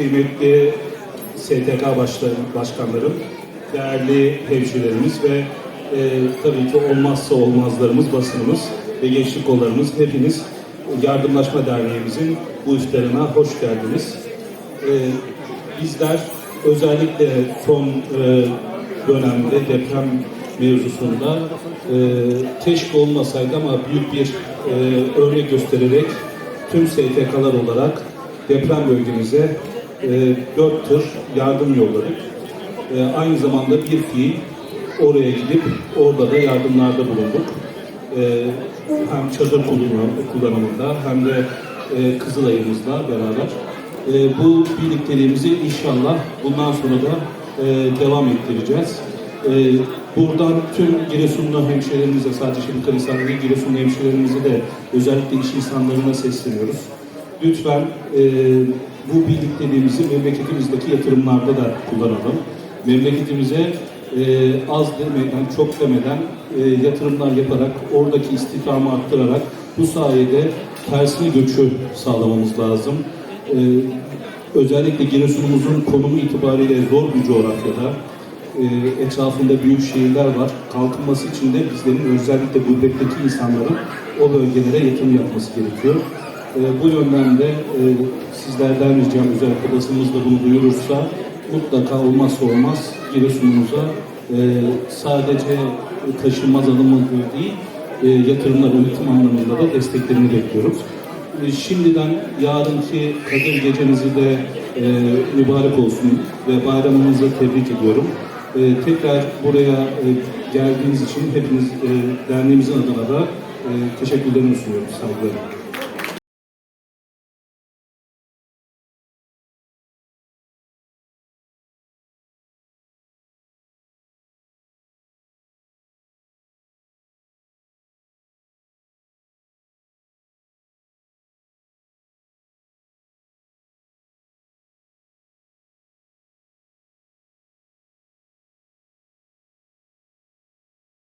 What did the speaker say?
kıymetli STK başları, başkanlarım, değerli hemşirelerimiz ve e, tabii ki olmazsa olmazlarımız basınımız ve gençlik kollarımız hepiniz Yardımlaşma Derneğimizin bu iftarına hoş geldiniz. E, bizler özellikle son e, dönemde deprem mevzusunda e, keşke olmasaydı ama büyük bir e, örnek göstererek tüm STK'lar olarak deprem bölgemize e, dört tır yardım yolladık. E, aynı zamanda bir fiil oraya gidip orada da yardımlarda bulunduk. E, hem çadır kullanım- kullanımında hem de e, Kızılay'ımızla beraber. E, bu birlikteliğimizi inşallah bundan sonra da e, devam ettireceğiz. E, buradan tüm Giresunlu hemşehrilerimize sadece şimdi Karahisar'da değil Giresunlu hemşehrilerimize de özellikle iş insanlarına sesleniyoruz. Lütfen e, bu birlikteliğimizi memleketimizdeki yatırımlarda da kullanalım. Memleketimize e, az demeden, çok demeden e, yatırımlar yaparak, oradaki istihdamı arttırarak bu sayede tersine göçü sağlamamız lazım. E, özellikle Giresun'umuzun konumu itibariyle zor bir coğrafyada, e, etrafında büyük şehirler var. Kalkınması için de bizlerin özellikle gurbetteki insanların o bölgelere yatırım yapması gerekiyor. E, bu yönden de e, sizlerden ricam özellikle basınımız da bunu duyurursa mutlaka olmazsa olmaz Giresun'umuza e, sadece taşınmaz alımı değil e, yatırımlar üretim anlamında da desteklerini bekliyoruz. E, Şimdiden yarınki Kadir gecenizi de e, mübarek olsun ve bayramınızı tebrik ediyorum. E, tekrar buraya e, geldiğiniz için hepiniz e, derneğimizin adına da e, teşekkürlerimi sunuyorum saygılarımla.